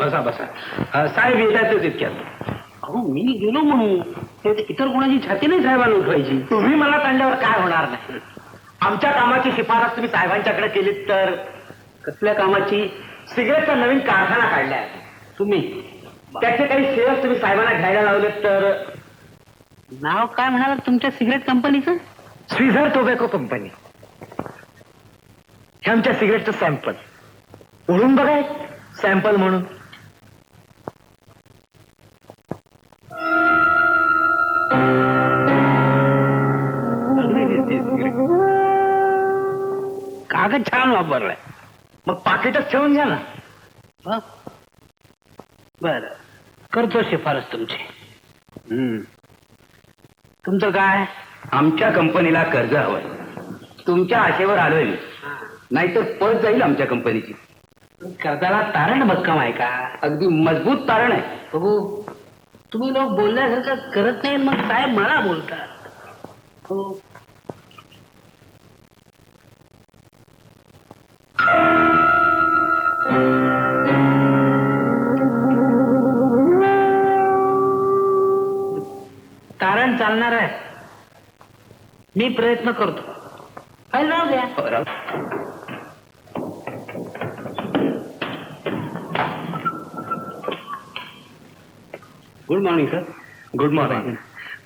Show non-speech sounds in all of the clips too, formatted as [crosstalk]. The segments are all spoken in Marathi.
बसा बसा. साहेब येतातच इतक्यात अहो मी गेलो म्हणून. ते इतर कोणाची छाती नाही साहेबांना उठवायची. तुम्ही मला काढल्यावर काय होणार नाही? आमच्या कामाची शिफारस तुम्ही साहेबांच्याकडे केलीत तर? कसल्या कामाची? सिगरेटचा नवीन कारखाना काढलाय. तुम्ही. त्याचे काही शेअर्स तुम्ही साहेबांना घ्यायला लावलेत तर? नाव काय म्हणाला तुमच्या सिगरेट कंपनीचं? Shridhar tobacco company. हे आमच्या सिगरेटचं सॅम्पल. ओळून बघाय सॅम्पल म्हणून. कागद छान वापरलाय. मग पाकिटच ठेवून घ्या ना. बर. करतो शिफारस तुमची. हम्म. तुमचं काय? आमच्या कंपनीला कर्ज हवंय तुमच्या आशेवर आलोय मी. नाहीतर पळत जाईल आमच्या कंपनीची. कर्जाला तारण भक्कम आहे का? अगदी मजबूत तारण आहे. बघू. तुम्ही लोक बोलल्यासारखं करत नाही मग साहेब मला बोलतात. हो. तारण चालणार आहे. मी प्रयत्न करतो. राहू. द्या. Good morning sir good morning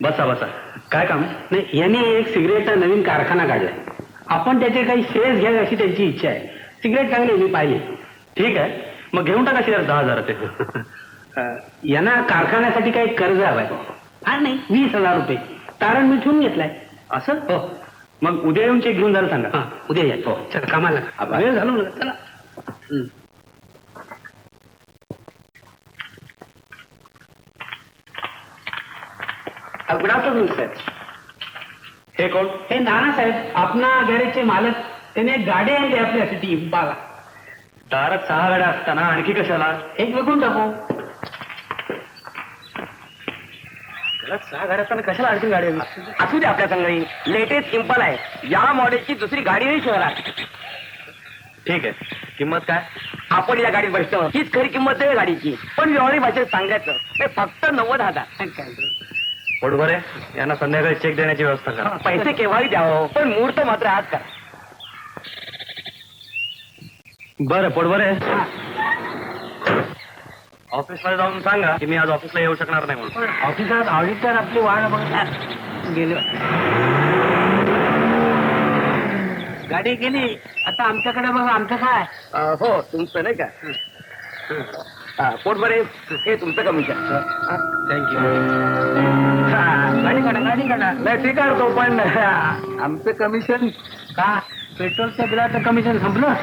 बसा बसा. काय काम? आहे नाही यांनी एक सिगरेटचा नवीन कारखाना काढलाय. आपण त्याचे काही शेअर्स घ्यावे अशी त्यांची इच्छा आहे. सिगरेट चांगली मी पाहिजे ठीक आहे. मग घेऊन टाका शेअर दहा हजाराचे. यांना कारखान्यासाठी काही कर्ज हवंय. हा नाही. वीस हजार रुपये. तारण मी ठेवून घेतलाय. असं? हो. मग उद्या येऊन चेक घेऊन जायला सांगा. हा उद्या या. हो. चला कामाला. वेळ झालो ना. चला. गुड आफ्टरनून सर हे कोण? हे नाना साहेब आपणा गॅरेजचे मालक. त्याने एक गाडी आणली आपल्यासाठी बाला दारात सहा गाड्या असताना आणखी कशाला? एक विकून टाकू. घरात सहा गाड्या असताना कशाला आणखी गाडी हवी? असू दे आपल्या संघाई लेटेस्ट सिंपल आहे. या मॉडेलची दुसरी गाडी नाही शहरात ठीक आहे. किंमत काय? आपण या गाडीत बसतो. हीच खरी किंमत आहे या गाडीची. पण व्यवहारी भाषेत सांगायचं ते फक्त नव्वद हजार. बरोबर आहे यांना संध्याकाळी चेक देण्याची व्यवस्था करा. पैसे केव्हाही द्यावं पण मुहूर्त मात्र आज का बरं पोटभर आहे ऑफिसमध्ये जाऊन सांगा की मी आज ऑफिसला येऊ शकणार नाही म्हणून. ऑफिसात ऑडिटर आपली वाट बघणार गेले. गाडी गेली. आता आमच्याकडे बघा आमचं काय? हो तुमचं नाही का? पोटभर आहे हे तुमचं कमिशन थँक्यू गाडी काढा गाडी काढा. नाही ते काढतो पण आमचं कमिशन का? पेट्रोलच्या बिलाचं कमिशन संपलं?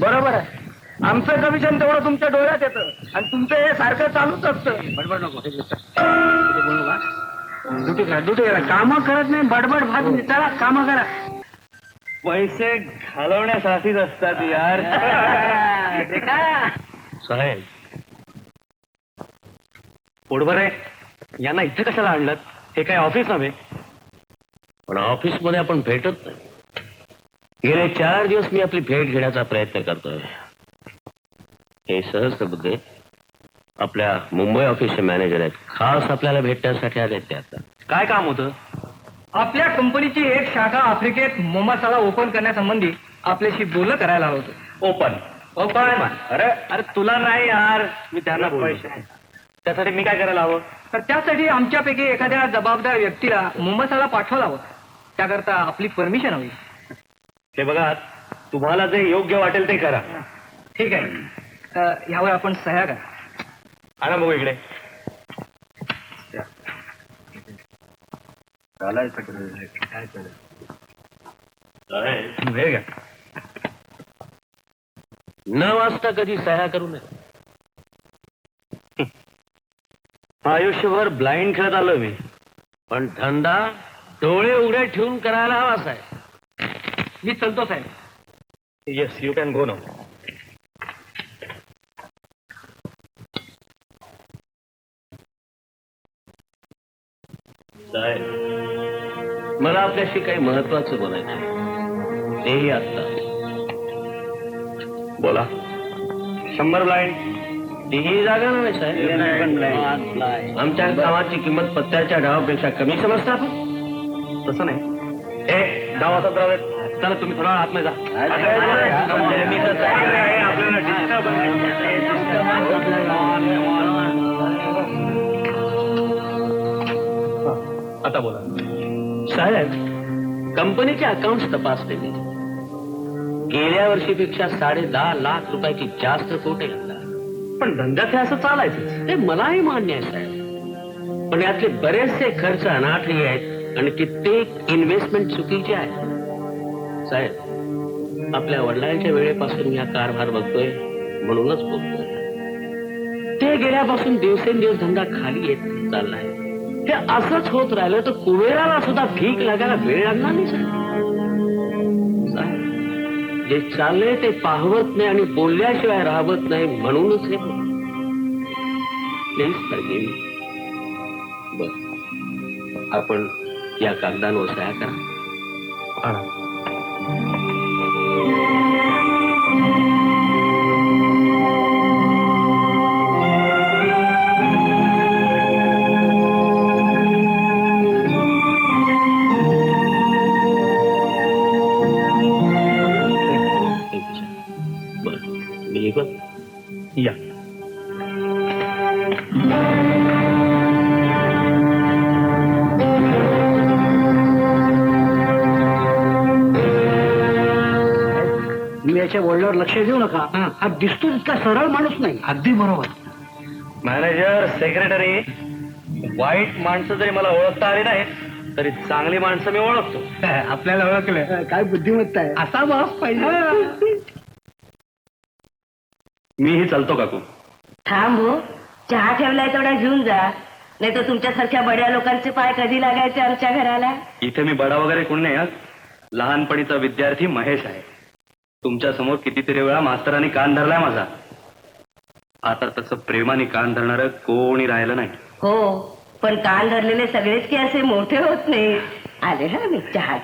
बरोबर आहे. आमचं कमिशन तेवढं तुमच्या डोळ्यात येतं. आणि तुमचं हे सारखं चालूच असतं. बडबड नको हे बोलू का? ड्युटी करा ड्युटी करा. कामं करत नाही बडबड भात चला कामं करा. पैसे घालवण्यासाठीच असतात यार? साहेब. पोटभर आहे. यांना इथे कशाला आणलं हे काय ऑफिस नव्हे? पण ऑफिसमध्ये आपण भेटत नाही. गेले चार दिवस मी आपली भेट घेण्याचा प्रयत्न करतोय. हे सहस्त्रबुद्धे आपल्या मुंबई ऑफिसचे मॅनेजर आहेत. खास आपल्याला भेटण्यासाठी आले ते आता. काय काम होतं? आपल्या कंपनीची एक शाखा आफ्रिकेत मोमासाला ओपन करण्यासंबंधी आपल्याशी बोलणं करायला हवं होतं. ओपन ओपन अरे. अरे तुला नाही यार. मी त्यांना पैसे. त्यासाठी मी काय करायला हवं? तर त्यासाठी आमच्यापैकी एखाद्या जबाबदार व्यक्तीला मोमासाला पाठवायला हवं. त्याकरता आपली परमिशन हवी. हे बघा तुम्हाला जे योग्य वाटेल ते करा. ठीक आहे. अ, यावर आपण सह्या करा आणा बघू इकडे. वेळ घ्या. न वाचता कधी सह्या करू नये. आयुष्यभर ब्लाइंड खेळत आलो मी. पण धंदा डोळे उघडे ठेवून करायला हवाच आहे मी चलतो साहेब. Yes you can go no साहेब मला आपल्याशी काही महत्वाचं बोलायचं आहे. तेही आता बोला शंभर ब्लाइंड ही जागा नव्हे साहेब आमच्या गावाची किंमत पत्त्याच्या डावापेक्षा कमी समजता आपण तसं नाही ए डाव असत. चला तुम्ही थोडा आतमध्ये जा आहे, आपल्याला आता बोला साहेब कंपनीचे अकाउंट तपासले मी. गेल्या वर्षीपेक्षा साडे दहा लाख रुपयाची जास्त तोटे घातला. पण धंद्यात हे असं चालायचं ते मलाही मान्य आहे साहेब. पण यातले बरेचसे खर्च अनाटले आहेत आणि कित्येक इन्व्हेस्टमेंट चुकीचे आहेत. साहेब आपल्या वडिलांच्या वेळेपासून या कारभार बघतोय म्हणूनच बोलतोय. ते गेल्यापासून दिवसेंदिवस धंदा खाली येत चाललाय. हे असंच होत राहिलं तर कुबेराला सुद्धा भीक लागायला वेळ लागणार नाही साहेब. जे चाललंय ते पाहवत नाही आणि बोलल्याशिवाय राहवत नाही म्हणूनच हे बर. आपण या कागदांवर सह्या करा. मी याच्या वडिलावर लक्ष देऊ नका. हा. दिसतो इतका सरळ माणूस नाही. अगदी बरोबर. मॅनेजर सेक्रेटरी वाईट माणसं जरी मला ओळखता आली नाहीत तरी चांगली माणसं मी ओळखतो. [laughs] आपल्याला ओळखलं. काय बुद्धिमत्ता आहे. असा बॉस पाहिजे. [laughs] मीही चालतो काकू. थांब हो. चहा ठेवलाय तेवढा घेऊन जा. नाही तर तुमच्यासारख्या बड्या लोकांचे पाय कधी लागायचे आमच्या घराला? इथे मी बडा वगैरे कोण नाही. लहानपणीचा विद्यार्थी महेश आहे. तुमच्यासमोर कितीतरी वेळा मास्तरांनी कान धरलाय माझा. आता तसं प्रेमाने कान धरणार कोणी राहिलं नाही. हो पण कान धरलेले सगळेच की असे मोठे होत नाही आले हा मी चहा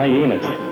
Ona Unit.